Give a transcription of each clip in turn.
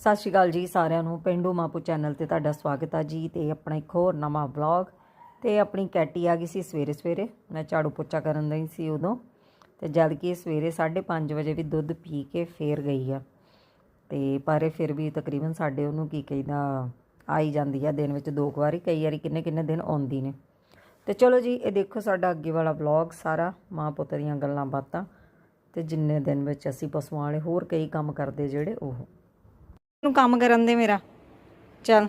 ਸਤਿ ਸ਼੍ਰੀ ਅਕਾਲ ਜੀ ਸਾਰਿਆਂ ਨੂੰ। ਪਿੰਡੂ ਮਾਪੂ ਚੈਨਲ ਤੇ ਤੁਹਾਡਾ ਸਵਾਗਤ ਆ ਜੀ ਤੇ ਆਪਣਾ ਇੱਕ ਹੋਰ ਨਵਾਂ ਵਲੌਗ। ਤੇ ਆਪਣੀ ਕੈਟੀ ਆ ਗਈ ਸੀ ਸਵੇਰੇ ਸਵੇਰੇ। ਮੈਂ ਝਾੜੂ ਪੋਚਾ ਕਰਨ ਦੀ ਸੀ ਉਦੋਂ। ਤੇ ਜਦ ਕਿ ਇਹ ਸਵੇਰੇ 5:30 ਵਜੇ ਵੀ ਦੁੱਧ ਪੀ ਕੇ ਫੇਰ ਗਈ ਆ। ਤੇ ਪਰ ਇਹ ਫਿਰ ਵੀ ਤਕਰੀਬਨ ਸਾਡੇ ਉਹਨੂੰ ਕੀ ਕਹਿੰਦਾ, ਆਈ ਜਾਂਦੀ ਆ ਦਿਨ ਵਿੱਚ ਦੋ ਕੁ ਵਾਰੀ, ਕਈ ਵਾਰੀ ਕਿੰਨੇ ਕਿੰਨੇ ਦਿਨ ਆਉਂਦੀ ਨੇ। ਤੇ ਚਲੋ ਜੀ, ਇਹ ਦੇਖੋ ਸਾਡਾ ਅੱਗੇ ਵਾਲਾ ਵਲੌਗ ਸਾਰਾ, ਮਾਂ ਪੁੱਤ ਦੀਆਂ ਗੱਲਾਂ ਬਾਤਾਂ। ਤੇ ਜਿੰਨੇ ਦਿਨ ਵਿੱਚ ਅਸੀਂ ਪਸ਼ੂਆਂ ਵਾਲੇ ਹੋਰ ਕਈ ਕੰਮ ਕਰਦੇ ਜਿਹੜੇ ਉਹ। ਨੂੰ ਕੰਮ ਕਰਨ ਦੇ ਮੇਰਾ। ਚੱਲ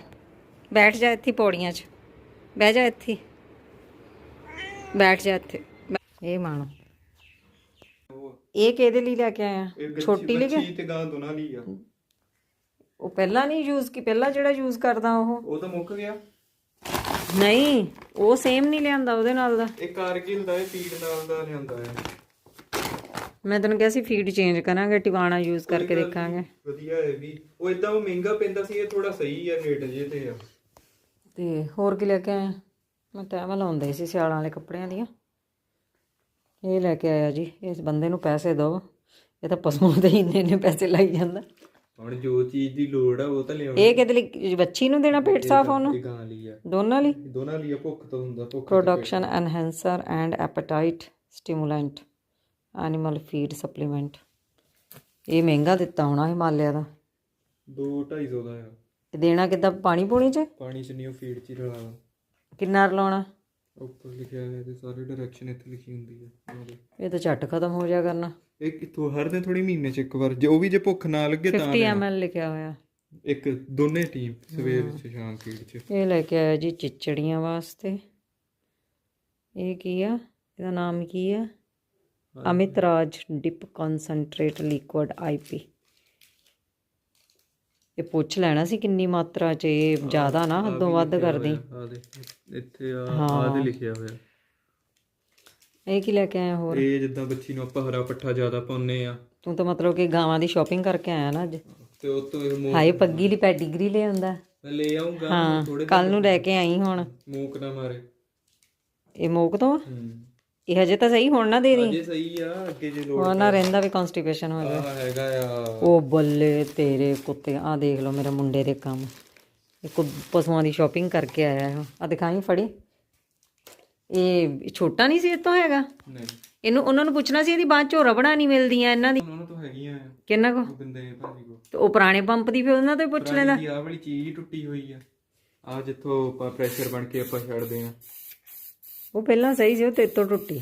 ਬੈਠ ਜਾ ਇੱਥੇ ਪੌੜੀਆਂ 'ਚ। ਬਹਿ ਜਾ ਇੱਥੇ। ਬੈਠ ਜਾ ਇੱਥੇ। ਇਹ ਮਾਣ ਇਹ ਕਿਹਦੇ ਲਈ ਲੈ ਕੇ ਆਇਆ? ਛੋਟੀ ਲਈ ਤੇ ਗਾਂ ਦੋਨਾਂ ਲਈ ਆ। ਉਹ ਪਹਿਲਾਂ ਨਹੀਂ ਯੂਜ਼ ਕੀ ਪਹਿਲਾਂ ਜਿਹੜਾ ਯੂਜ਼ ਕਰਦਾ ਉਹ। ਉਹ ਤਾਂ ਮੁੱਕ ਗਿਆ। ਨਹੀਂ ਉਹ ਸੇਮ ਨਹੀਂ ਲਿਆਂਦਾ ਉਹਦੇ ਨਾਲ ਦਾ। ਇਹ ਕਾਰਗਿਲ ਦਾ ਇਹ ਫੀਡ ਨਾਲ ਦਾ ਲਿਆਂਦਾ ਹੈ ਮੈਂ ਤੈਨੂੰ ਕਿਹਾ ਸੀ ਫੀਡ ਚੇਂਜ ਕਰਾਂਗੇ ਟਿਵਾਣਾ ਯੂਜ਼ ਕਰਕੇ ਦੇਖਾਂਗੇ। ਵਧੀਆ ਹੈ ਵੀ। ਉਹ ਇਦਾਂ ਉਹ ਮਹਿੰਗਾ ਪੈਂਦਾ ਸੀ ਇਹ ਥੋੜਾ ਸਹੀ ਆ ਰੇਟ ਜੇ ਤੇ ਆ। ਤੇ ਹੋਰ ਕੀ ਲੈ ਕੇ ਆਇਆ? ਮੈਂ ਤੈਅ ਲਾਉਂਦੇ ਸੀ ਸਿਆਲਾਂ ਵਾਲੇ ਕੱਪੜਿਆਂ ਦੀਆਂ। ਇਹ ਲੈ ਕੇ ਆਇਆ ਜੀ ਇਸ ਬੰਦੇ ਨੂੰ ਪੈਸੇ ਦਿਓ। ਇਹ ਤਾਂ ਪਸ਼ੂਆਂ ਦੇ ਹੀ ਇੰਨੇ ਇੰਨੇ ਪੈਸੇ ਲਾਈ ਜਾਂਦਾ। ਹੁਣ ਜੋ ਚੀਜ਼ ਦੀ ਲੋੜ ਆ ਉਹ ਤਾਂ ਲਿਆਉਣੀ ਇਹ ਕਿਹਦੇ ਲਈ? ਬੱਚੀ ਨੂੰ ਦੇਣਾ ਪੇਟ ਸਾਫ਼ ਗਾਂ ਲਈ ਆ। ਦੋਨਾਂ ਲਈ? ਦੋਨਾਂ ਲਈ ਆ ਭੁੱਖ ਤੋਂ ਹੁੰਦਾ ਭੁੱਖ production enhancer and appetite stimulant animal feed supplement ਇਹ ਮਹਿੰਗਾ ਦਿੱਤਾ ਹੋਣਾ ਹਿਮਾਲਿਆ ਦਾ। 2 250 ਦਾ ਆ। ਇਹ ਦੇਣਾ ਕਿੱਦਾਂ? ਪਾਣੀ ਪੂਣੀ ਚ? ਪਾਣੀ ਚ ਨਹੀਂ ਉਹ ਫੀਡ ਚ ਹੀ ਰਲਾ ਕਿੰਨਾ ਰਲਾਉਣਾ? ਉੱਪਰ ਲਿਖਿਆ ਹੋਇਆ ਤੇ ਸਾਰੇ ਡਾਇਰੈਕਸ਼ਨ ਇੱਥੇ ਲਿਖੀ ਹੁੰਦੀ ਦੇਖ। ਇਹ ਤਾਂ ਝੱਟ ਖਤਮ ਹੋ ਜਾ ਕਰਨਾ। ਇਹ ਕਿਥੋਂ? ਹਰ ਦਿਨ ਥੋੜੀ ਮਹੀਨੇ ਚ ਇੱਕ ਵਾਰ। ਜੇ ਉਹ ਵੀ ਜੇ ਭੁੱਖ ਨਾ ਲੱਗੇ ਤਾਂ 50 ml ਲਿਖਿਆ ਹੋਇਆ। ਇੱਕ ਦੋਨੇ ਟੀਮ ਸਵੇਰ ਚ ਸ਼ਾਮ ਫੀਡ ਚ। ਇਹ ਲੈ ਕੇ ਆਇਆ ਜੀ ਚਿਚੜੀਆਂ ਵਾਸਤੇ। ਇਹ ਕੀ ਆ? ਇਹਦਾ ਨਾਮ ਕੀ ਆ? Amit Raj dip concentrate liquid IP ਇਹ ਪੁੱਛ ਲੈਣਾ ਸੀ ਕਿੰਨੀ ਮਾਤਰਾ ਚ ਇਹ ਜ਼ਿਆਦਾ ਨਾ ਹੱਦੋਂ ਵੱਧ ਕਰਦੀ। ਆ ਦੇ ਇੱਥੇ ਆ ਆ ਦੇ ਲਿਖਿਆ ਹੋਇਆ। ਇਹ ਕੀ ਲੈ ਕੇ ਆਇਆ ਹੋਰ? ਇਹ ਜਿੱਦਾਂ ਬੱਚੀ ਨੂੰ ਆਪਾਂ ਹਰਾ ਪੱਠਾ ਜ਼ਿਆਦਾ ਪਾਉਨੇ ਆ। ਤੂੰ ਤਾਂ ਮਤਲਬ ਕਿ ਗਾਵਾਂ ਦੀ ਸ਼ਾਪਿੰਗ ਕਰਕੇ ਆਇਆ ਨਾ ਅੱਜ। ਤੇ ਉਹ ਤੋਂ ਇਹ ਮੂੰਹ ਹਾਏ ਪੱਗੀ ਲਈ ਪੈਡੀਗਰੀ ਲੈ ਆਉਂਦਾ। ਮੈਂ ਲੈ ਆਉਂਗਾ ਥੋੜੇ ਕੱਲ ਨੂੰ ਲੈ ਕੇ ਆਈ ਹੁਣ। ਮੂਕ ਨਾ ਮਾਰੇ। ਇਹ ਮੋਕ ਤੋਂ? ਹੂੰ। ਇਹ ਹਜੇ ਤਾਂ ਸਹੀ ਹੁਣ ਨਾ ਦੇ ਦੀ ਅਜੇ ਸਹੀ ਆ ਅੱਗੇ ਜੇ ਲੋੜ ਹੁਣ ਨਾ ਰਹਿੰਦਾ ਵੀ ਕਨਸਟੀਪੇਸ਼ਨ ਹੋ ਜਾਏ ਆ ਹੈਗਾ ਆ। ਉਹ ਬੱਲੇ ਤੇਰੇ ਕੁੱਤੇ ਆ ਦੇਖ ਲਓ ਮੇਰੇ ਮੁੰਡੇ ਦੇ ਕੰਮ। ਇਹ ਕੁ- ਪਸ਼ੂਆਂ ਦੀ ਸ਼ਾਪਿੰਗ ਕਰਕੇ ਆਇਆ ਹੈ ਆ ਦਿਖਾਈ ਫੜੀ। ਇਹ ਛੋਟਾ ਨਹੀਂ ਸੀ ਇਹ ਤੋਂ ਹੈਗਾ? ਨਹੀਂ। ਇਹਨੂੰ ਉਹਨਾਂ ਨੂੰ ਪੁੱਛਣਾ ਸੀ ਇਹਦੀ ਬਾਅਦ ਚੋਂ ਰਬੜਾਂ ਨਹੀਂ ਮਿਲਦੀਆਂ ਇਹਨਾਂ ਦੀ। ਉਹਨਾਂ ਤੋਂ ਹੈਗੀਆਂ ਆ। ਕਿੰਨਾ ਕੋ? ਬਿੰਦੇ ਭਾਜੀ ਕੋ ਤੇ ਉਹ ਪੁਰਾਣੇ ਪੰਪ ਦੀ ਫਿਰ ਉਹਨਾਂ ਤੋਂ ਪੁੱਛ ਲੈਂਦਾ। ਆ ਵਾਲੀ ਚੀਜ਼ ਟੁੱਟੀ ਹੋਈ ਆ। ਆ ਜਿੱਥੋਂ ਆਪਾਂ ਪ੍ਰੈਸ਼ਰ ਬਣ ਕੇ ਆਪਾਂ ਛੱਡਦੇ ਆ। ਉਹ ਪਹਿਲਾਂ ਸਹੀ ਸੀ ਉਹ ਤੇਰੇ ਤੋਂ ਟੁੱਟੀ।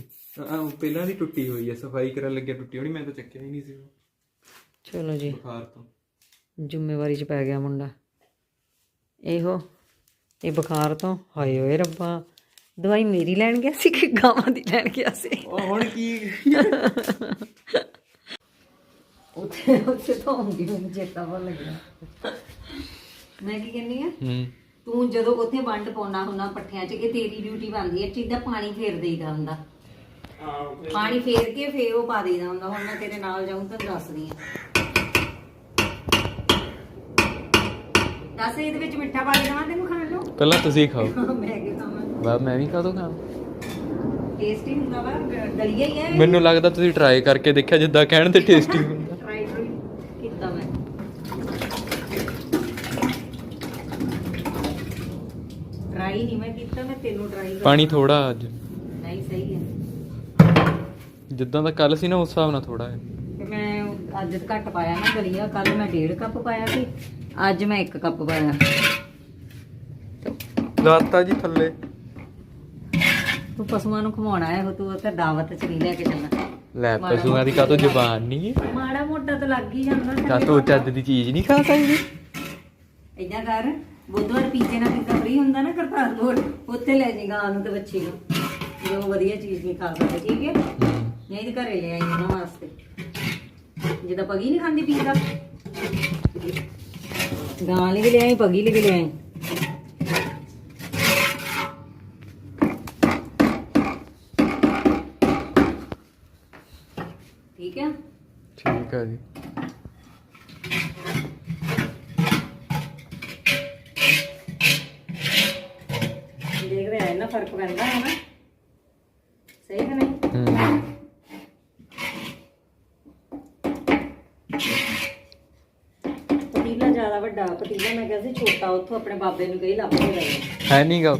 ਆ ਉਹ ਪਹਿਲਾਂ ਦੀ ਟੁੱਟੀ ਹੋਈ ਆ ਸਫ਼ਾਈ ਕਰਨ ਲੱਗਿਆ ਟੁੱਟੀ ਹੋਣੀ ਮੈਂ ਤਾਂ ਚੱਕਿਆ ਹੀ ਨਹੀਂ ਸੀ ਉਹ। ਚਲੋ ਜੀ। ਬੁਖਾਰ ਤੋਂ। ਜ਼ਿੰਮੇਵਾਰੀ 'ਚ ਪੈ ਗਿਆ ਮੁੰਡਾ। ਇਹੋ ਇਹ ਬੁਖਾਰ ਤੋਂ ਹਾਏ ਓਏ ਰੱਬਾ। ਦਵਾਈ ਮੇਰੀ ਲੈਣ ਗਿਆ ਸੀ ਕਿ ਗਾਵਾਂ ਦੀ ਲੈਣ ਗਿਆ ਸੀ? ਉਹ ਹੁਣ ਕੀ? ਉੱਥੇ ਉੱਥੇ ਤਾਂ ਹੁੰਦੀ ਮੈਨੂੰ ਚੇਤਾ ਭੁੱਲ ਗਿਆ। ਮੈਂ ਕੀ ਕਹਿੰਨੀ ਆ? ਹੂੰ। ਤੂੰ ਜਦੋਂ ਉੱਥੇ ਵੰਡ ਪਾਉਣਾ ਹੁੰਦਾ ਪੱਠਿਆਂ 'ਚ ਇਹ ਤੇਰੀ ਡਿਊਟੀ ਬਣਦੀ ਹੈ ਚੀਜ਼ ਦਾ ਪਾਣੀ ਫੇਰ ਦੇਈਦਾ ਹੁੰਦਾ। ਪਾਣੀ ਫੇਰ ਕੇ ਫੇਰ ਉਹ ਪਾ ਦੇਈਦਾ ਹੁੰਦਾ ਹੁਣ ਮੈਂ ਤੇਰੇ ਨਾਲ ਜਾਊਂ ਤਾਂ ਦੱਸਦੀ ਆ ਦੱਸ ਇਹਦੇ ਵਿੱਚ ਮਿੱਠਾ ਪਾ ਕੇ ਦੇਵਾਂ ਤੈਨੂੰ ਖਾਣ ਨੂੰ ਪਹਿਲਾਂ ਤੁਸੀਂ ਖਾਓ। ਮੈਂ ਕੀ ਖਾਵਾਂ? ਬਾ ਮੈਂ ਵੀ ਕਾਦੋਂ ਖਾਂ ਟੇਸਟੀ ਹੁੰਦਾ ਵਾ ਦਲੀਆ ਹੀ ਹੈ। ਮੈਨੂੰ ਲੱਗਦਾ ਤੁਸੀਂ ਟਰਾਈ ਕਰਕੇ ਦੇਖਿਆ ਜਿੱਦਾਂ ਕਹਿਣ ਤੇ ਟੇਸਟੀ ਹੁੰਦਾ ਟਰਾਈ ਟਰਾਈ ਕੀਤਾ ਮੈਂ ਟਰਾਈ ਨਹੀਂ ਮੈਂ ਕੀਤਾ ਮੈਂ ਤੈਨੂੰ ਟਰਾਈ ਪਾਣੀ ਥੋੜਾ ਅੱਜ। ਨਹੀਂ ਸਹੀ ਹੈ। ਜਿੱਦਾਂ ਦਾ ਕੱਲ ਸੀ ਨਾ ਉਸ ਹਿਸਾਬ ਨਾਲ ਥੋੜਾ ਹੈ। ਤੇ ਮੈਂ ਅੱਜ ਘੱਟ ਪਾਇਆ ਨਾ ਦਲੀਆ ਕੱਲ ਮੈਂ 1.5 ਕੱਪ ਪਾਇਆ ਸੀ ਅੱਜ ਮੈਂ 1 ਕੱਪ ਪਾਇਆ। ਲਾਤਾ ਜੀ ਥੱਲੇ। ਤੂੰ ਪਸ਼ੂਆਂ ਨੂੰ ਖਵਾਉਣਾ ਹੈ ਉਹ ਤੂੰ ਉੱਥੇ ਦਾਵਤ ਚ ਨਹੀਂ ਲੈ ਕੇ ਚੱਲਣਾ ਲੈ ਪਸ਼ੂਆਂ ਦੀ ਕਾਤੋਂ ਜ਼ਬਾਨ ਨਹੀਂ ਮਾੜਾ ਮੋਟਾ ਤਾਂ ਲੱਗ ਹੀ ਜਾਂਦਾ ਕਾਤੋਂ ਚੱਜ ਦੀ ਚੀਜ਼ ਨਹੀਂ ਖਾ ਸਕਦੀ? ਏਦਾਂ ਕਰ ਬੁੱਧਵਾਰ ਪੀਜ਼ੇ ਨਾਲ ਪੀਜ਼ਾ ਫ੍ਰੀ ਹੁੰਦਾ ਨਾ ਕਰਤਾਰਪੁਰ ਉੱਥੇ ਲੈ ਜਾਏਗਾ ਆਨੂੰ ਤੇ ਬੱਚੀ ਨੂੰ। ਜੋ ਵਧੀਆ ਚੀਜ਼ ਨਹੀਂ ਖਾ ਸਕਦੇ, ਠੀਕ ਹੈ? ਨਹੀਂ ਤੇ ਘਰੇ ਲੈ ਆਈ ਉਹਨਾਂ ਵਾਸਤੇ। ਜਿੱਦਾਂ ਪਗੀ ਨਹੀਂ ਖਾਂਦੀ ਪੀਜ਼ਾ ਗਾਂ ਲਈ ਵੀ ਲੈ ਆਈ, ਪਗੀ ਲਈ ਵੀ ਲੈ ਆਈ। ਠੀਕ ਹੈ? ਠੀਕ ਆ ਜੀ। ਜ਼ਿਆਦਾ ਵੱਡਾ ਪਤੀਲਾ ਮੈਂ ਕਿਹਾ ਸੀ ਛੋਟਾ ਉੱਥੋਂ ਆਪਣੇ ਬਾਬੇ ਨੂੰ ਕਹੀ ਲੱਭ ਕੇ ਲੈ ਹੈ ਨਹੀਂਗਾ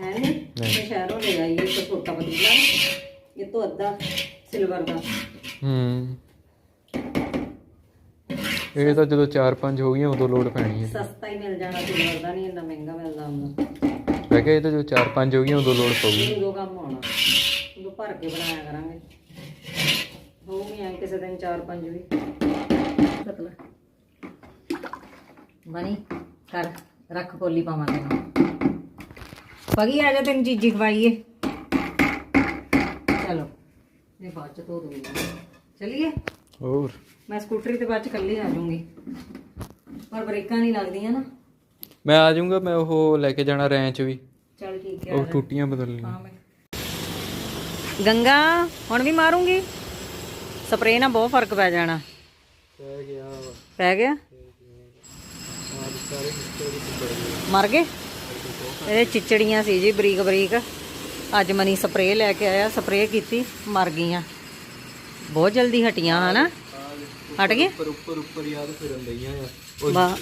ਹੈ ਨਹੀਂ। ਮੈਂ ਸ਼ਹਿਰੋਂ ਲੈ ਆਈ ਇੱਕ ਛੋਟਾ ਪਤੀਲਾ ਇਹ ਤੋਂ ਅੱਧਾ ਸਿਲਵਰ ਦਾ। ਹੂੰ। ਇਹ ਤਾਂ ਜਦੋਂ 4-5 ਹੋ ਗਈਆਂ ਉਦੋਂ ਲੋਡ ਪੈਣੀ ਹੈ। ਸਸਤਾ ਹੀ ਮਿਲ ਜਾਣਾ ਸਿਲਵਰ ਦਾ ਨਹੀਂ ਇੰਨਾ ਮਹਿੰਗਾ ਮਿਲਦਾ ਹੁੰਦਾ। ਮੈਂ ਕਿਹਾ ਇਹ ਤਾਂ ਜਦੋਂ 4-5 ਹੋ ਗਈਆਂ ਉਦੋਂ ਲੋਡ ਪਊਗੀ। ਉਦੋਂ ਕੰਮ ਆਉਣਾ। ਉਦੋਂ ਭਰ ਕੇ ਬਣਾਇਆ ਕਰਾਂਗੇ। ਹੋ ਗਈਆਂ ਕਿਸੇ ਦਿਨ 4-5 ਵੀ। ਪਤਲਾ। ਬਣੀ ਕਰ ਰੱਖ ਪੋਲੀ ਪਾਵਾਂ ਤੈਨੂੰ ਪਗੀ ਆ ਜਾ ਤੈਨੂੰ ਚੀਜ਼ੀ ਖਵਾਈਏ। ਚਲੋ ਇਹ ਬਾਅਦ ਚ ਧੋ ਦੂੰਗੀ ਚਲਿਏ? ਹੋਰ? ਮੈਂ ਸਕੂਟਰੀ ਤੇ ਬਾਅਦ ਚ ਕੱਲੀ ਆ ਜਾਊਂਗੀ। ਪਰ ਬ੍ਰੇਕਾਂ ਨਹੀਂ ਲੱਗਦੀਆਂ ਨਾ। ਮੈਂ ਆ ਜਾਊਂਗਾ ਮੈਂ ਉਹ ਲੈ ਕੇ ਜਾਣਾ ਰੈਂਚ ਵੀ। ਚਲ ਠੀਕ ਹੈ ਉਹ ਟੂਟੀਆਂ ਬਦਲਣੀਆਂ ਹਾਂ ਮੈਂ। ਗੰਗਾ ਹੁਣ ਵੀ ਮਾਰੂੰਗੀ? ਸਪਰੇਅ ਨਾਲ ਬਹੁਤ ਫ਼ਰਕ ਪੈ ਜਾਣਾ। ਪੈ ਗਿਆ ਪੈ ਗਿਆ? ਮਰ ਗਏ? ਇਹ ਚਿਚੜੀਆਂ ਸੀ ਜੀ ਬਰੀਕ ਬਰੀਕ। ਅੱਜ ਮਨੀ ਸਪਰੇਅ ਲੈ ਕੇ ਆਇਆ ਸਪਰੇਅ ਕੀਤੀ ਮਰ ਗਈਆਂ। ਬਹੁਤ ਜਲਦੀ ਹਟੀਆਂ ਹਨਾ? ਹਟ ਗਏ? ਉੱਪਰ ਉੱਪਰ ਉੱਪਰ ਯਾਦ ਫਿਰਨ ਲਈਆਂ ਆ।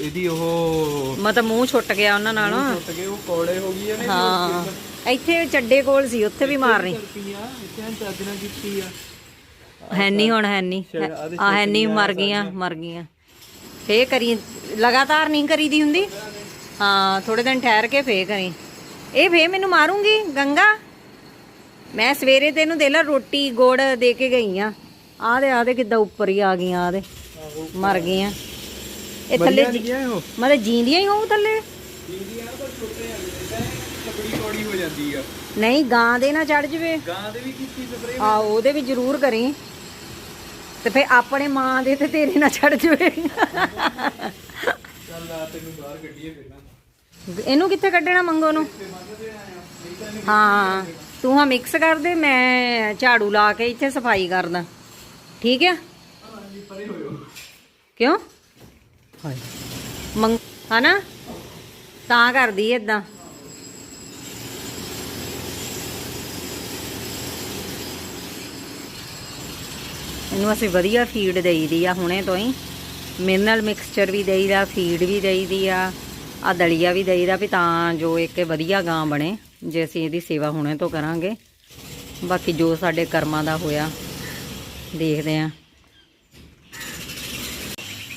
ਇਹਦੀ ਉਹ ਮਤਲਬ ਮੂੰਹ ਛੁੱਟ ਗਿਆ ਉਹਨਾਂ ਨਾਲ। ਟੁੱਟ ਗਏ ਉਹ ਕੌੜੇ ਹੋ ਗਈ ਨੇ ਹਾਂ। ਇੱਥੇ ਚੱਡੇ ਕੋਲ ਸੀ ਉੱਥੇ ਵੀ ਮਾਰਨੀ। ਹੈ ਨਹੀਂ ਹੁਣ ਹੈ ਨਹੀਂ ਆ ਹੈ ਨਹੀਂ ਮਰ ਗਈਆਂ ਮਰ ਗਈਆਂ। ਫੇ ਕਰੀ ਲਗਾਤਾਰ ਨਹੀਂ ਕਰੀਦੀ ਹੁੰਦੀ? ਹਾਂ ਥੋੜੇ ਦਿਨ ਠਹਿਰ ਕੇ ਫੇ ਕਰੀ। ਇਹ ਫੇ ਮੈਨੂੰ ਮਾਰੂੰਗੀ ਗੰਗਾ? ਮੈਂ ਸਵੇਰੇ ਤੈਨੂੰ ਦੇ ਲਾ ਰੋਟੀ ਗੋੜ ਦੇ ਕੇ ਗਈ ਆ। ਆ ਦੇ ਆ ਦੇ ਕਿੱਦਾਂ ਉੱਪਰ ਹੀ ਆ ਗਈਆਂ ਆ ਦੇ। ਮਰ ਗਈਆਂ। ਇਹ ਥੱਲੇ ਮਤਲਬ ਜੀਂਦੀਆਂ ਹੀ ਹੋਊ ਥੱਲੇ? ਨਹੀਂ ਗਾਂ ਦੇ ਨਾ ਚੜ ਜਵੇ। ਗਾਂ ਦੇ ਵੀ ਕੀਤੀ ਸਪਰੇ ਆ ਉਹਦੇ ਵੀ ਜ਼ਰੂਰ ਕਰੀ। ਤੇ ਫੇ ਆਪਣੇ ਮਾਂ ਦੇ ਤੇ ਤੇਰੇ ਨਾਲ ਚੜ ਜਵੇ। ਚੱਲ ਆ ਤੈਨੂੰ ਬਾਹਰ ਕੱਢੀਏ ਪਹਿਲਾਂ ਇਹਨੂੰ ਕਿੱਥੇ ਕੱਢਣਾ ਮੰਗੋ ਨੂੰ? ਹਾਂ ਤੂੰ ਹਾਂ ਮਿਕਸ ਕਰ ਦੇ ਮੈਂ ਝਾੜੂ ਲਾ ਕੇ ਇੱਥੇ ਸਫ਼ਾਈ ਕਰਦਾ। ਠੀਕ ਹੈ ਕਿਉਂ? ਮੰਗ ਹਨਾ? ਤਾਂ ਕਰਦੀ ਏਦਾਂ। ਇਹਨੂੰ ਅਸੀਂ ਵਧੀਆ ਫੀਡ ਦੇਈਦੀ ਆ ਹੁਣੇ ਤੋਂ ਹੀ। ਮਿਨਰਲ ਮਿਕਸਚਰ ਵੀ ਦੇਈਦਾ ਫੀਡ ਵੀ ਦੇਈਦੀ ਆ। ਆ ਦਲੀਆ ਵੀ ਦੇਈਦਾ ਵੀ ਤਾਂ ਜੋ ਇੱਕ ਵਧੀਆ ਗਾਂ ਬਣੇ, ਜੇ ਅਸੀਂ ਇਹਦੀ ਸੇਵਾ ਹੁਣੇ ਤੋਂ ਕਰਾਂਗੇ। ਬਾਕੀ ਜੋ ਸਾਡੇ ਕਰਮਾਂ ਦਾ ਹੋਇਆ, ਦੇਖਦੇ ਆ।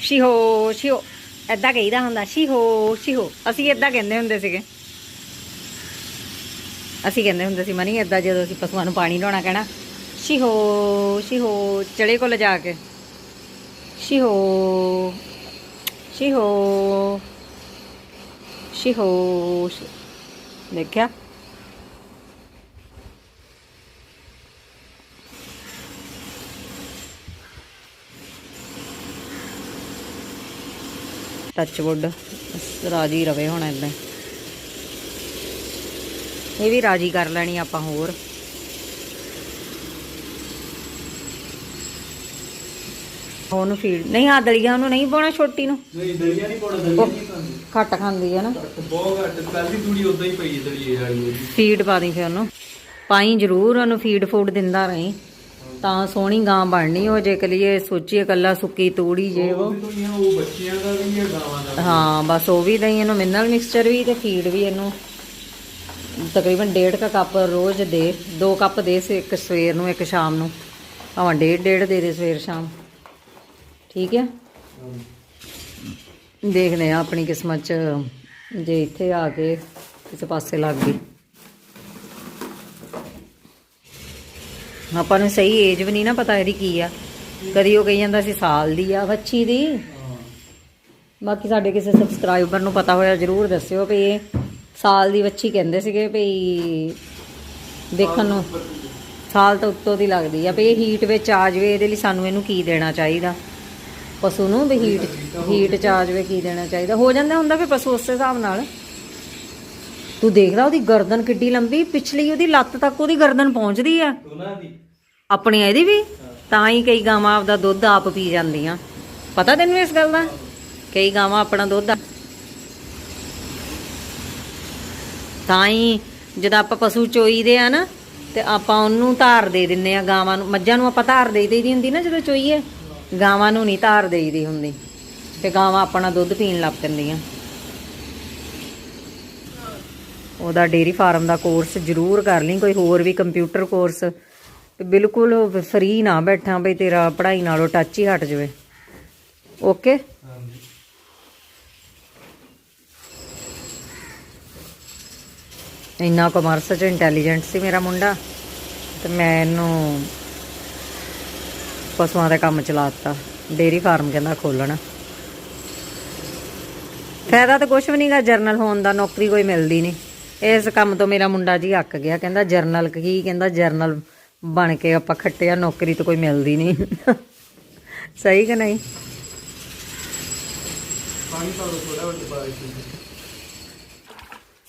ਸ਼ਿਹੋ ਸ਼ਿਹੋ ਐਦਾਂ ਕਹੀਦਾ ਹੁੰਦਾ, ਸ਼ਿਹੋ ਸ਼ਿਹੋ। ਅਸੀਂ ਐਦਾਂ ਕਹਿੰਦੇ ਹੁੰਦੇ ਸੀਗੇ। ਅਸੀਂ ਕਹਿੰਦੇ ਹੁੰਦੇ ਸੀ, ਮਨੀ ਐਦਾਂ ਜਦੋਂ ਅਸੀਂ ਪਸ਼ੂਆਂ ਨੂੰ ਪਾਣੀ ਲਾਉਣਾ ਕਹਿਣਾ ਸ਼ਿਹੋ ਸ਼ਿਹੋ ਚੜੇ ਕੋਲ ਜਾ ਕੇ। ਸ਼ਿਹੋ ਸ਼ਿਹੋ ਸ਼ਿਹੋ, ਸ਼ਿ- ਦੇਖਿਆ? ਟੱਚਵੁੱਡ ਰਾਜੀ ਰਵੇ ਹੁਣ ਏਦਾਂ ਇਹ ਵੀ ਰਾਜੀ ਕਰ ਲੈਣੀ ਆਪਾਂ ਹੋਰ। ਉਹਨੂੰ ਫੀਡ ਨਹੀਂ ਆ ਦਲੀਆ ਉਹਨੂੰ ਨਹੀਂ ਪਾਉਣਾ ਛੋਟੀ ਨੂੰ। ਨਹੀਂ ਦਲੀਆ ਨਹੀਂ ਪਾਉਣਾ ਦਲੀਆ ਨਹੀਂ ਪਾਉਂਦੀ ਘੱਟ ਖਾਂਦੀ ਹੈ ਨਾ। ਬਹੁਤ ਘੱਟ ਪਹਿਲੀ ਤੂੜੀ ਉਦਾਂ ਹੀ ਪਈ ਦਲੀਏ ਵਾਲੀ ਫੀਡ ਪਾ ਦੀ ਫਿਰ ਉਹਨੂੰ। ਪਾਈ ਜ਼ਰੂਰ ਉਹਨੂੰ ਫੀਡ ਫੂਡ ਦਿੰਦਾ ਰਹੀਂ। ਤਾਂ ਸੋਹਣੀ ਗਾਂ ਬਣਨੀ ਹੋ ਜੇ ਕਲੀਏ ਸੋਚੀਏ ਕੱਲਾ ਸੁੱਕੀ ਤੂੜੀ ਜੇ ਉਹ। ਬੱਚਿਆਂ ਦਾ ਵੀ ਹੈ ਗਾਵਾਂ ਦਾ ਹਾਂ ਬਸ ਉਹ ਵੀ ਦਈ ਇਹਨੂੰ ਮਿਨਰਲ ਮਿਕਸਚਰ ਵੀ ਤੇ ਫੀਡ ਵੀ ਇਹਨੂੰ ਤਕਰੀਬਨ ਡੇਢ ਕੁ ਕੱਪ ਰੋਜ਼ ਦੇ ਦੋ ਕੱਪ ਦੇ ਸੇ ਇੱਕ ਸਵੇਰ ਨੂੰ ਇੱਕ ਸ਼ਾਮ ਨੂੰ। ਭਾਵੇਂ ਡੇਢ ਡੇਢ ਦੇ ਦੇ ਸਵੇਰ ਸ਼ਾਮ ਠੀਕ ਹੈ ਦੇਖਦੇ ਆ ਆਪਣੀ ਕਿਸਮਤ ਚ ਜੇ ਇੱਥੇ ਆ ਕੇ ਕਿਸੇ ਪਾਸੇ ਲੱਗ ਗਈ। ਆਪਾਂ ਨੂੰ ਸਹੀ ਏਜ ਵੀ ਨਹੀਂ ਨਾ ਪਤਾ ਇਹਦੀ ਕੀ ਆ। ਕਦੀ ਉਹ ਕਹੀ ਜਾਂਦਾ ਸੀ ਸਾਲ ਦੀ ਆ ਬੱਚੀ ਦੀ। ਬਾਕੀ ਸਾਡੇ ਕਿਸੇ ਸਬਸਕ੍ਰਾਈਬਰ ਨੂੰ ਪਤਾ ਹੋਇਆ ਜਰੂਰ ਦੱਸਿਓ ਵੀ ਇਹ ਸਾਲ ਦੀ ਬੱਚੀ ਕਹਿੰਦੇ ਸੀਗੇ ਵੀ ਦੇਖਣ ਨੂੰ ਸਾਲ ਤੋਂ ਉੱਤੋਂ ਦੀ ਲੱਗਦੀ ਆ ਵੀ ਇਹ ਹੀਟ ਵਿੱਚ ਆ ਜਾਵੇ, ਇਹਦੇ ਲਈ ਸਾਨੂੰ ਇਹਨੂੰ ਕੀ ਦੇਣਾ ਚਾਹੀਦਾ? ਪਸ਼ੂ ਨੂੰ ਵੀ ਹੀਟ ਹੀਟ ਚ ਆ ਜਾਵੇ ਕੀ ਦੇਣਾ ਚਾਹੀਦਾ। ਹੋ ਜਾਂਦਾ ਹੁੰਦਾ ਵੀ ਪਸ਼ੂ ਉਸੇ ਹਿਸਾਬ ਨਾਲ। ਤੂੰ ਦੇਖਦਾ ਉਹਦੀ ਗਰਦਨ ਕਿੱਡੀ ਲੰਬੀ ਪਿਛਲੀ ਉਹਦੀ ਲੱਤ ਤੱਕ ਉਹਦੀ ਗਰਦਨ ਪਹੁੰਚਦੀ ਆ। ਦੀ। ਆਪਣੀ ਇਹਦੀ ਵੀ। ਤਾਂ ਹੀ ਕਈ ਗਾਵਾਂ ਆਪਦਾ ਦੁੱਧ ਆਪ ਪੀ ਜਾਂਦੀਆਂ। ਪਤਾ ਤੈਨੂੰ ਇਸ ਗੱਲ ਦਾ? ਕਈ ਗਾਵਾਂ ਆਪਣਾ ਦੁੱਧ ਤਾਂ ਹੀ ਜਦੋਂ ਆਪਾਂ ਪਸ਼ੂ ਚੋਈਦੇ ਆ ਨਾ ਤੇ ਆਪਾਂ ਉਹਨੂੰ ਧਾਰ ਦੇ ਦਿੰਨੇ ਆ ਗਾਵਾਂ ਨੂੰ। ਮੱਝਾਂ ਨੂੰ ਆਪਾਂ ਧਾਰ ਦੇ ਦੇਈਦੀ ਹੁੰਦੀ ਨਾ ਜਦੋਂ ਚੋਈਏ। ਗਾਵਾਂ ਨੂੰ ਨਹੀਂ ਧਾਰ ਦੇਈਦੀ ਹੁੰਦੀ ਤੇ ਗਾਵਾਂ ਆਪਣਾ ਦੁੱਧ ਪੀਣ ਲੱਗ ਪੈਂਦੀਆਂ। ਉਹਦਾ ਡੇਰੀ ਫਾਰਮ ਦਾ ਕੋਰਸ ਜ਼ਰੂਰ ਕਰ ਲਈ ਕੋਈ ਹੋਰ ਵੀ ਕੰਪਿਊਟਰ ਕੋਰਸ। ਤੇ ਬਿਲਕੁਲ ਫ੍ਰੀ ਨਾ ਬੈਠਾ ਬਈ ਤੇਰਾ ਪੜ੍ਹਾਈ ਨਾਲੋਂ ਟੱਚ ਹੀ ਹਟ ਜਾਵੇ। ਓਕੇ ਇੰਨਾ ਕਮਰਸ ਚ ਇੰਟੈਲੀਜੈਂਟ ਸੀ ਮੇਰਾ ਮੁੰਡਾ ਤੇ ਮੈਂ ਇਹਨੂੰ ਪਸ਼ੂਆਂ ਦਾ ਕੰਮ ਚਲਾਤਾ। ਡੇਰੀ ਫਾਰਮ ਕਹਿੰਦਾ ਖੋਲਣਾ। ਫਾਇਦਾ ਤਾਂ ਕੁਝ ਵੀ ਨਹੀਂਗਾ ਜਰਨਲ ਹੋਣ ਦਾ ਨੌਕਰੀ ਕੋਈ ਮਿਲਦੀ ਨਹੀਂ ਇਸ ਕੰਮ ਤੋਂ ਮੇਰਾ ਮੁੰਡਾ ਜੀ ਅੱਕ ਗਿਆ ਕਹਿੰਦਾ ਜਰਨਲ ਕੀ ਕਹਿੰਦਾ ਜਰਨਲ ਬਣ ਕੇ ਆਪਾਂ ਖੱਟਿਆ ਨੌਕਰੀ ਤਾਂ ਕੋਈ ਮਿਲਦੀ ਨਹੀਂ ਸਹੀ ਕਿ ਨਹੀਂ?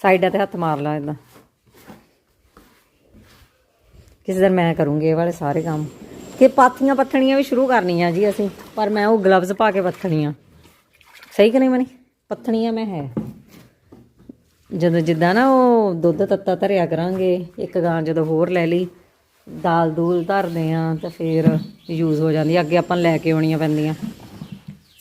ਸਾਈਡਾਂ ਤੇ ਹੱਥ ਮਾਰ ਲਾ ਇਦਾਂ ਕਿਸੇ ਦਿਨ ਮੈਂ ਕਰੂੰਗੀ ਇਹ ਵਾਲੇ ਸਾਰੇ ਕੰਮ। ਕਿ ਪਾਥੀਆਂ ਪੱਥਣੀਆਂ ਵੀ ਸ਼ੁਰੂ ਕਰਨੀਆਂ ਜੀ ਅਸੀਂ ਪਰ ਮੈਂ ਉਹ ਗਲਵਜ਼ ਪਾ ਕੇ ਪੱਥਣੀਆਂ। ਸਹੀ ਕਿ ਨਹੀਂ ਮਨੀ? ਪੱਥਣੀਆਂ ਮੈਂ ਹੈ। ਜਦੋਂ ਜਿੱਦਾਂ ਨਾ ਉਹ ਦੁੱਧ ਤੱਤਾ ਧਰਿਆ ਕਰਾਂਗੇ ਇੱਕ ਗਾਂ ਜਦੋਂ ਹੋਰ ਲੈ ਲਈ ਦਾਲ ਦੂਲ ਧਰਦੇ ਆ ਤਾਂ ਫਿਰ ਯੂਜ਼ ਹੋ ਜਾਂਦੀ। ਅੱਗੇ ਆਪਾਂ ਨੂੰ ਲੈ ਕੇ ਆਉਣੀਆਂ ਪੈਂਦੀਆਂ।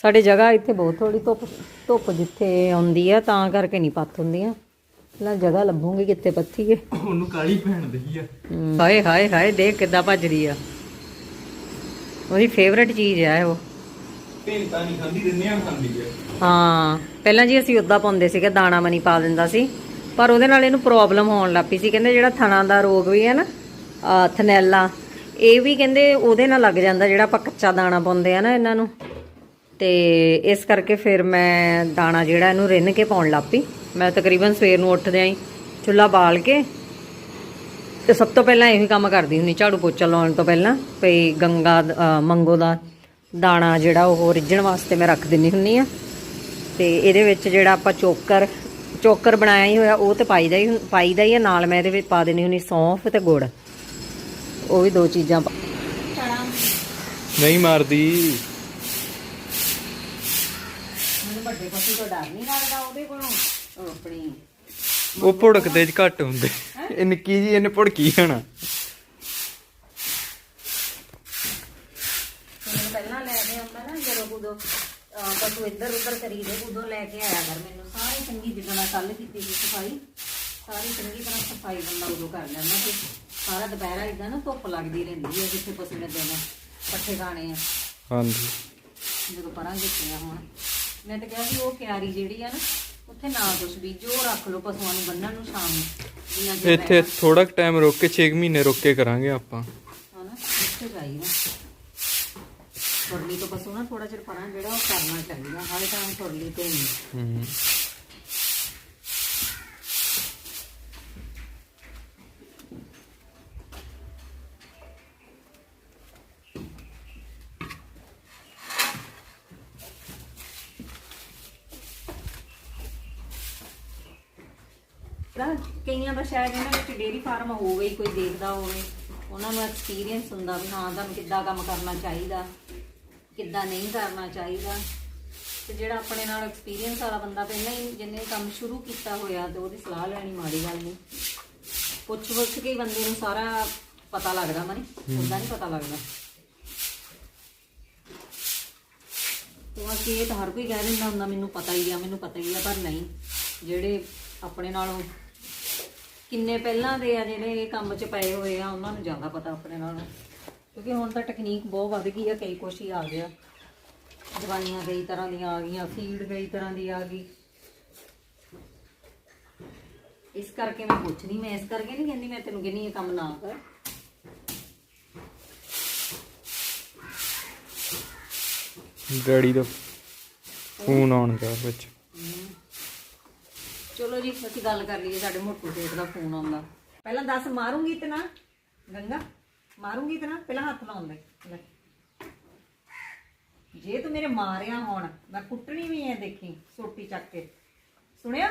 ਸਾਡੇ ਜਗ੍ਹਾ ਇੱਥੇ ਬਹੁਤ ਥੋੜੀ ਧੁੱਪ ਧੁੱਪ ਜਿੱਥੇ ਆਉਂਦੀ ਆ ਤਾਂ ਕਰਕੇ ਨਹੀਂ ਪੱਥ ਹੁੰਦੀਆਂ। ਪਹਿਲਾਂ ਜਗ੍ਹਾ ਲੱਭੂਗੀ ਕਿੱਥੇ ਪੱਥੀਏ। ਉਹਨੂੰ ਕਾਲੀ ਪੈਣ ਦਈ ਆ। ਹਾਏ ਹਾਏ ਹਾਏ ਦੇਖ ਕਿੱਦਾਂ ਭੱਜ ਰਹੀ ਆ। ਉਹਦੀ ਫੇਵਰੇਟ ਚੀਜ਼ ਆ ਉਹ। ਭੇਂਤਾ ਨਹੀਂ ਖਾਂਦੀ ਦਿੰਨਿਆਂ ਖਾਂਦੀ ਆ। ਹਾਂ ਪਹਿਲਾਂ ਜੀ ਅਸੀਂ ਉਦਾਂ ਪਾਉਂਦੇ ਸੀਗੇ ਦਾਣਾ ਮਨੀ ਪਾ ਦਿੰਦਾ ਸੀ। ਪਰ ਉਹਦੇ ਨਾਲ ਇਹਨੂੰ ਪ੍ਰੋਬਲਮ ਹੋਣ ਲੱਗ ਪਈ ਸੀ। ਕਹਿੰਦੇ ਜਿਹੜਾ ਥਣਾ ਦਾ ਰੋਗ ਵੀ ਹੈ ਨਾ ਥਨੈਲਾ ਇਹ ਵੀ ਕਹਿੰਦੇ ਉਹਦੇ ਨਾਲ ਲੱਗ ਜਾਂਦਾ ਜਿਹੜਾ ਆਪਾਂ ਕੱਚਾ ਦਾਣਾ ਪਾਉਂਦੇ ਆ ਨਾ ਇਹਨਾਂ ਨੂੰ। ਤੇ ਇਸ ਕਰਕੇ ਫਿਰ ਮੈਂ ਦਾਣਾ ਜਿਹੜਾ ਇਹਨੂੰ ਰਿੰਨ ਕੇ ਪਾਉਣ ਲੱਗ ਪਈ। ਮੈਂ ਤਕਰੀਬਨ ਸਵੇਰ ਨੂੰ ਉੱਠਦਿਆਂ ਹੀ ਚੁੱਲ੍ਹਾ ਬਾਲ ਕੇ ਤੇ ਸਭ ਤੋਂ ਪਹਿਲਾਂ ਇਹੀ ਕੰਮ ਕਰਦੀ ਹੁੰਦੀ ਝਾੜੂ ਪੋਚਾ ਲਾਉਣ ਤੋਂ ਪਹਿਲਾਂ ਭਈ ਗੰਗਾ ਮੰਗੋ ਦਾ ਦਾਣਾ ਜਿਹੜਾ ਉਹ ਰਿੱਝਣ ਵਾਸਤੇ ਮੈਂ ਰੱਖ ਦਿੰਨੀ ਹੁੰਨੀ ਆ। ਤੇ ਇਹਦੇ ਵਿੱਚ ਜਿਹੜਾ ਆਪਾਂ ਚੋਕਰ ਚੋਕਰ ਬਣਾਇਆ ਹੀ ਹੋਇਆ ਉਹ ਤੇ ਪਾਈਦਾ ਹੀ ਪਾਈਦਾ ਹੀ ਆ ਨਾਲ ਮੈਂ ਇਹਦੇ ਵਿੱਚ ਪਾ ਦੇਣੀ ਹੁੰਨੀ ਸੌਂਫ ਤੇ ਗੁੜ। ਉਹ ਵੀ ਦੋ ਚੀਜ਼ਾਂ ਨਹੀਂ ਮਾਰਦੀ। ਮੈਨੂੰ ਵੱਡੇ ਪਸ਼ੂ ਤੋਂ ਡਰ ਨਹੀਂ ਲੱਗਦਾ ਉਹਦੇ ਕੋਲੋਂ ਆਪਣੀ ਉਹ ਭੁੜਕਦੇ ਚ ਘੱਟ ਹੁੰਦੇ। ਇਹ ਨਿੱਕੀ ਜੀ ਇਹਨੇ ਭੁੜਕੀ ਜਾਣਾ। ਮੈਨੂੰ ਪਹਿਲਾਂ ਲੈ ਕੇ ਆਉਂਦਾ ਨਾ ਜਦੋਂ ਉਦੋਂ ਪਸ਼ੂ ਇੱਧਰ ਉੱਧਰ ਕਰੀਦੇ ਉਦੋਂ ਲੈ ਕੇ ਆਇਆ ਕਰ ਮੈਨੂੰ। ਸਾਰੀ ਚੰਗੀ ਜਿੱਦਾਂ ਮੈਂ ਕੱਲ ਕੀਤੀ ਸੀ ਸਫ਼ਾਈ। ਸਾਰੀ ਚੰਗੀ ਤਰ੍ਹਾਂ ਸਫ਼ਾਈ ਬੰਦਾ ਉਦੋਂ ਕਰ ਲੈਂਦਾ ਤੇ ਸਾਰਾ ਦੁਪਹਿਰਾ ਇਦਾਂ ਨਾ ਧੁੱਪ ਲੱਗਦੀ ਰਹਿੰਦੀ ਹੈ ਜਿੱਥੇ ਪਸ਼ੂ ਨੇ ਦੇਣਾ ਪੱਠੇ ਖਾਣੇ ਆ। ਹਾਂਜੀ। ਜਦੋਂ ਪਰਾਂ ਕੀਤੀਆਂ ਹੁਣ। ਮੈਂ ਤਾਂ ਕਿਹਾ ਵੀ ਉਹ ਕਿਆਰੀ ਜਿਹੜੀ ਆ ਨਾ ਉੱਥੇ ਨਾ ਕੁਛ ਬੀਜੋ ਰੱਖ ਲਓ ਪਸ਼ੂਆਂ ਨੂੰ ਬੰਨਣ ਨੂੰ ਸ਼ਾਮ ਨੂੰ ਜਿੰਨਾ ਚਿਰ ਇੱਥੇ ਥੋੜਾ ਟਾਈਮ ਰੁਕ ਕੇ 6 ਮਹੀਨੇ ਰੁਕ ਕੇ ਕਰਾਂਗੇ ਆਪਾਂ। ਹਨਾ ਇੱਥੇ ਚਾਹੀਦਾ ਫੁਰਲੀ ਤੋਂ ਪਸ਼ੂ ਨਾ ਥੋੜਾ ਚਿਰ ਪਰਾਂ ਜਿਹੜਾ ਉਹ ਕਰਨਾ ਚਾਹੀਦਾ ਹਾਲੇ ਤਾਂ ਫੁਰਲੀ ਤੇ ਨਹੀਂ ਹੂੰ। ਕਈਆਂ ਦਾ ਸ਼ਾਇਦ ਇਹਨਾਂ ਵਿੱਚ ਡੇਰੀ ਫਾਰਮ ਹੋਵੇ ਕੋਈ ਦੇਖਦਾ ਹੋਵੇ ਉਹਨਾਂ ਨੂੰ ਐਕਸਪੀਰੀਅੰਸ ਹੁੰਦਾ ਵੀ ਹਾਂ ਤੁਹਾਨੂੰ ਕਿੱਦਾਂ ਕੰਮ ਕਰਨਾ ਚਾਹੀਦਾ ਕਿੱਦਾਂ ਨਹੀਂ ਕਰਨਾ ਚਾਹੀਦਾ। ਤੇ ਜਿਹੜਾ ਆਪਣੇ ਨਾਲ ਐਕਸਪੀਰੀਅੰਸ ਵਾਲਾ ਬੰਦਾ ਪਹਿਲਾਂ ਹੀ ਜਿਹਨੇ ਕੰਮ ਸ਼ੁਰੂ ਕੀਤਾ ਹੋਇਆ ਤੇ ਉਹਦੀ ਸਲਾਹ ਲੈਣੀ ਮਾੜੀ ਗੱਲ ਨਹੀਂ। ਪੁੱਛ ਪੁੱਛ ਕੇ ਹੀ ਬੰਦੇ ਨੂੰ ਸਾਰਾ ਪਤਾ ਲੱਗਦਾ ਮਨੀ ਉਦਾਂ ਨਹੀਂ ਪਤਾ ਲੱਗਦਾ। ਉਹ ਅਸੀਂ ਇਹ ਤਾਂ ਹਰ ਕੋਈ ਕਹਿ ਦਿੰਦਾ ਹੁੰਦਾ ਮੈਨੂੰ ਪਤਾ ਹੀ ਆ ਮੈਨੂੰ ਪਤਾ ਹੀ ਆ ਪਰ ਨਹੀਂ। ਜਿਹੜੇ ਆਪਣੇ ਨਾਲੋਂ ਕਿੰਨੇ ਪਹਿਲਾਂ ਦੇ ਆ ਜਿਹੜੇ ਇਹ ਕੰਮ 'ਚ ਪਏ ਹੋਏ ਆ, ਉਹਨਾਂ ਨੂੰ ਜ਼ਿਆਦਾ ਪਤਾ ਆਪਣੇ ਨਾਲੋਂ। ਕਿਉਂਕਿ ਹੁਣ ਤਾਂ ਟੈਕਨੀਕ ਬਹੁਤ ਵੱਧ ਗਈ ਆ, ਕਈ ਕੁਛ ਹੀ ਆ ਗਿਆ। ਦਵਾਈਆਂ ਕਈ ਤਰ੍ਹਾਂ ਦੀਆਂ ਆ ਗਈਆਂ ਫੀਡ ਕਈ ਤਰ੍ਹਾਂ ਦੀ ਆ ਗਈ। ਇਸ ਕਰਕੇ ਮੈਂ ਪੁੱਛਦੀ, ਮੈਂ ਇਸ ਕਰਕੇ ਨਹੀਂ ਕਹਿੰਦੀ, ਮੈਂ ਤੈਨੂੰ ਕਹਿੰਦੀ ਇਹ ਕੰਮ ਨਾ ਕਰ। ਡੈਡੀ ਦਾ ਫੋਨ ਆਉਣ ਦਾ ਵਿੱਚ। ਚਲੋ ਜੀ, ਅਸੀਂ ਗੱਲ ਕਰ ਲਈਏ, ਸਾਡੇ ਮੋਟੂ ਸੇਠ ਦਾ ਫੋਨ ਆਉਂਦਾ। ਪਹਿਲਾਂ ਦੱਸ, ਮਾਰੂੰਗੀ ਤੇ ਨਾ? ਗੰਗਾ, ਮਾਰੂੰਗੀ ਤੇ ਨਾ? ਪਹਿਲਾਂ ਹੱਥ ਲਾਉਣ ਲੈ। ਜੇ ਤੂੰ ਮੇਰੇ ਮਾਰਿਆ ਹੁਣ, ਮੈਂ ਕੁੱਟਣੀ ਵੀ ਐ ਦੇਖੀ, ਸੋਟੀ ਚੱਕ ਕੇ। ਸੁਣਿਆ?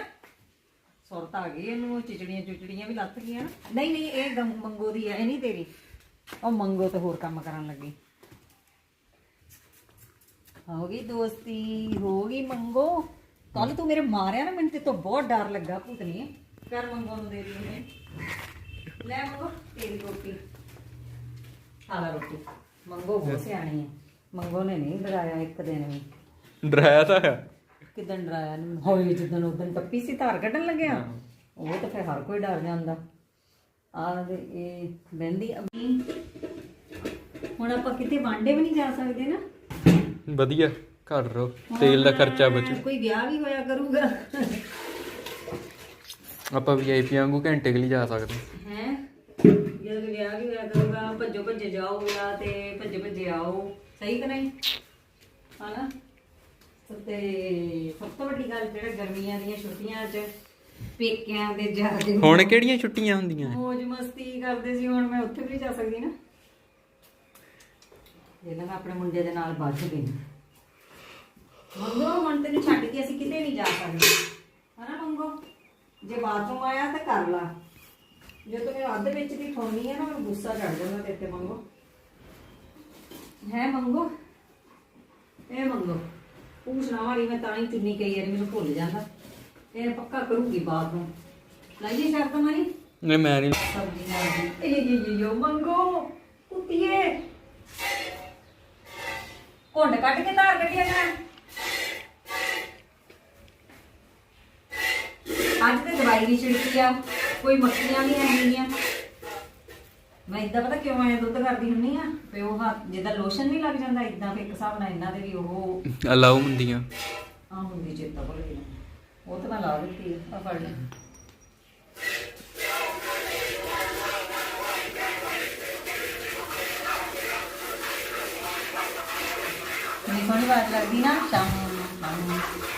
ਸੁਰਤ ਆ ਗਈ ਇਹਨੂੰ, ਚਿਚੜੀਆਂ ਚੁਚੜੀਆਂ ਵੀ ਲੱਥ ਗਈਆਂ ਨਾ। ਨਹੀਂ ਨਹੀਂ, ਇਹ ਗੰ- ਮੰਗੋ ਦੀ ਐ, ਇਹ ਨਹੀਂ ਤੇਰੀ। ਉਹ ਮੰਗੋ ਤੇ ਹੋਰ ਕੰਮ ਕਰਨ ਲੱਗੀ। ਹੋ ਗਈ ਦੋਸਤੀ, ਹੋ ਗਈ ਮੰਗੋ। ਕੱਲ ਤੂੰ ਮੇਰੇ ਮਾਰਿਆ ਨਾ ਮੈਨੂੰ ਤੇ ਤੋਂ ਬਹੁਤ ਡਰ ਲੱਗਾ ਭੂਤਨੀ ਕਰ ਮੰਗੋ ਨੂੰ ਦੇ ਦੀ ਉਹਨੇ। ਲੈ ਮੰਗੋ ਤੇਰੀ ਰੋਟੀ। ਖਾ ਲੈ ਰੋਟੀ। ਮੰਗੋ ਬਹੁਤ ਸਿਆਣੀ ਹੈ ਮੰਗੋ ਨੇ ਨਹੀਂ ਡਰਾਇਆ ਇੱਕ ਦਿਨ ਵੀ। ਡਰਾਇਆ ਤਾਂ ਆ ਕਿਦਨ ਡਰਾਇਆ ਨੂੰ। ਹੋਏ ਜਦੋਂ ਉਦੋਂ ਟੱਪੀ ਸੀ ਧਾਰ ਕੱਢਣ ਲੱਗਿਆ। ਉਹ ਤਾਂ ਫਿਰ ਹਰ ਕੋਈ ਡਰ ਜਾਂਦਾ। ਆ ਇਹ ਬਹਿੰਦੀ ਹੁਣ ਆਪਾਂ ਕਿਤੇ ਵਾਂਡੇ ਵੀ ਨਹੀਂ ਜਾ ਸਕਦੇ ਨਾ। ਵਧੀਆ। ਘਰ ਰੋ ਤੇਲ ਦਾ ਖਰਚਾ ਬਚੂ। ਕੋਈ ਵਿਆਹ ਵੀ ਹੋਇਆ ਕਰੂਗਾ। ਆਪਾਂ ਵੀਆਈਪੀ ਵਾਂਗੂ ਘੰਟੇ ਕੁ ਲਈ ਜਾ ਸਕਦੇ। ਹੈ? ਜਦੋਂ ਵਿਆਹ ਵੀ ਹੋਇਆ ਕਰੂਗਾ ਭੱਜੋ ਭੱਜੇ ਜਾਓ ਵਿਆਹ ਤੇ ਭੱਜੇ ਭੱਜੇ ਆਓ। ਸਹੀ ਕਿ ਨਹੀਂ? ਹਨਾ? ਤੇ ਸਭ ਤੋਂ ਵੱਡੀ ਗੱਲ ਜਿਹੜਾ ਗਰਮੀਆਂ ਦੀਆਂ ਛੁੱਟੀਆਂ 'ਚ ਪੇਕਿਆਂ ਦੇ ਹੁਣ ਕਿਹੜੀਆਂ ਛੁੱਟੀਆਂ ਹੁੰਦੀਆਂ? ਮौज ਮਸਤੀ ਕਰਦੇ ਸੀ ਹੁਣ ਮੈਂ ਉੱਥੇ ਵੀ ਜਾ ਸਕਦੀ ਨਾ। ਇਹਨਾਂ ਆਪਣੇ ਮੁੰਡੇ ਦੇ ਨਾਲ ਵੱਜ ਗਈ। ਮੰਗੋ ਹੁਣ ਤੈਨੂੰ ਛੱਡ ਕੇ ਅਸੀਂ ਕਿਤੇ ਨਹੀਂ ਜਾ ਸਕਦੇ। ਹਨਾ ਮੰਗੋ? ਜੇ ਬਾਥਰੂਮ ਆਇਆ ਤਾਂ ਕਰ ਲਾ। ਜੇ ਤੂੰ ਮੇਰੇ ਅੱਧ ਵਿੱਚ ਦੀ ਠੋਣੀ ਹੈ ਨਾ ਮੈਨੂੰ ਗੁੱਸਾ ਚੜ ਜਾਂਦਾ ਤੇਰੇ ਤੇ ਮੰਗੋ। ਹੈ ਮੰਗੋ? ਇਹ ਮੰਗੋ। ਪੂਛਣਾ ਵਾਲੀ ਮੈਂ ਤਾਂ ਹੀ ਚੁੰਨੀ ਕਈ ਵਾਰੀ ਮੈਨੂੰ ਭੁੱਲ ਜਾਂਦਾ। ਇਹ ਪੱਕਾ ਕਰੂੰਗੀ ਬਾਅਦ ਨੂੰ ਲਾਈਏ ਸ਼ਰਤ ਮਾਰੀ? ਨਹੀਂ ਮੈਂ ਨਹੀਂ। ਸਬਜ਼ੀ ਨਾਲ ਦੀ। ਇਹ ਜੀ ਜੀ ਜੋ ਮੰਗੋ। ਕੁੱਤੀਏ। ਘੁੰਡ ਕੱਢ ਕੇ ਧਾਰ ਕੱਢਿਆ ਕਰ ਅੱਜ ਤੇ ਦਵਾਈ ਨਹੀਂ ਛਿੜਕੀ ਆ ਕੋਈ ਮੱਖੀਆਂ ਵੀ ਹੈ ਨਹੀਂਆਂ ਮੈਂ ਇਦਾਂ ਪਤਾ ਕਿਉਂ ਐ ਦੁੱਧ ਕਰਦੀ ਹੁੰਨੀ ਆ? ਤੇ ਉਹ ਹੱਥ ਜਿੱਦਾਂ ਲੋਸ਼ਨ ਨਹੀਂ ਲੱਗ ਜਾਂਦਾ ਇਦਾਂ ਇੱਕ ਹਿਸਾਬ ਨਾਲ ਇਹਨਾਂ ਦੇ ਵੀ ਉਹ ਅਲਾਉ ਹੁੰਦੀਆਂ। ਆ ਹੁੰਦੀ ਚੇਤਾ ਭੁੱਲ ਗਈ ਉਹ ਤਾਂ ਮੈਂ ਲਾ ਦਿੱਤੀ ਆ ਫੜ ਲੈ। ਮੇਰੀ ਸੋਹਣੀ ਬਾਤ ਲੱਗਦੀ ਨਾ ਸ਼ਾਮ ਨੂੰ।